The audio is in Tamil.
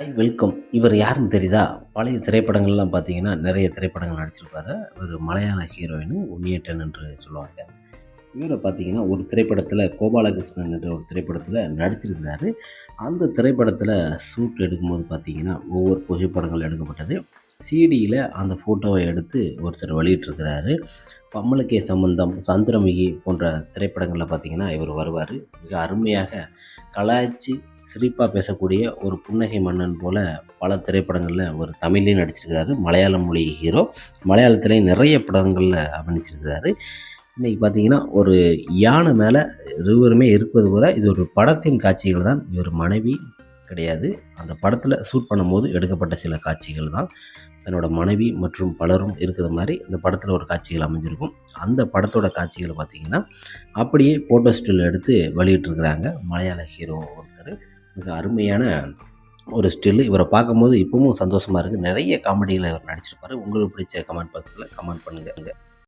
ஹாய் வெல்கம் இவர் யாருன்னு தெரியுதா? பழைய திரைப்படங்கள்லாம் பார்த்தீங்கன்னா நிறைய திரைப்படங்கள் நடிச்சிருப்பாரு. இவர் மலையாள ஹீரோயின் உன்னியட்டன் என்று சொல்லுவாங்க. இவரை பார்த்தீங்கன்னா ஒரு திரைப்படத்தில் கோபாலகிருஷ்ணன் என்ற ஒரு திரைப்படத்தில் நடிச்சிருந்தார் அந்த திரைப்படத்தில் ஷூட் எடுக்கும்போது பார்த்தீங்கன்னா ஒவ்வொரு புகைப்படங்கள் எடுக்கப்பட்டது. சிடியில் அந்த ஃபோட்டோவை எடுத்து ஒருத்தர் வெளியிட்டிருக்கிறாரு. பம்மலுக்கே சம்பந்தம் சந்திரமுகி போன்ற திரைப்படங்களில் பார்த்தீங்கன்னா இவர் வருவார். மிக அருமையாக கலாய்ச்சி சிரிப்பாக பேசக்கூடிய ஒரு புன்னகை மன்னன் போல் பல திரைப்படங்களில் ஒரு தமிழ்லேயும் நடிச்சிருக்காரு. மலையாள மொழி ஹீரோ. மலையாளத்துலேயும் நிறைய படங்களில் அபிநயிச்சிருக்கிறாரு இன்றைக்கி பார்த்தீங்கன்னா ஒரு யானை மேலே இருவருமே இருப்பது போல் இது ஒரு படத்தின் காட்சிகள் தான். இவர் மனைவி கிடையாது. அந்த படத்தில் ஷூட் பண்ணும்போது எடுக்கப்பட்ட சில காட்சிகள் தான். தன்னோட மனைவி மற்றும் பலரும் இருக்கிற மாதிரி இந்த படத்தில் ஒரு காட்சிகள் அமைஞ்சிருக்கும். அந்த படத்தோட காட்சிகளை பார்த்திங்கன்னா அப்படியே ஃபோட்டோ ஸ்டில் எடுத்து வெளியிட்டிருக்கிறாங்க. மலையாள ஹீரோ மிக அருமையான ஒரு ஸ்டில் இவரை பார்க்கும்போது இப்பவும் சந்தோஷமாக இருக்குது நிறைய காமெடியில் இவர் நடிச்சிருப்பாரு. உங்களுக்கு பிடிச்ச கமெண்ட் பாக்ஸில் கமெண்ட் பண்ணுங்கள்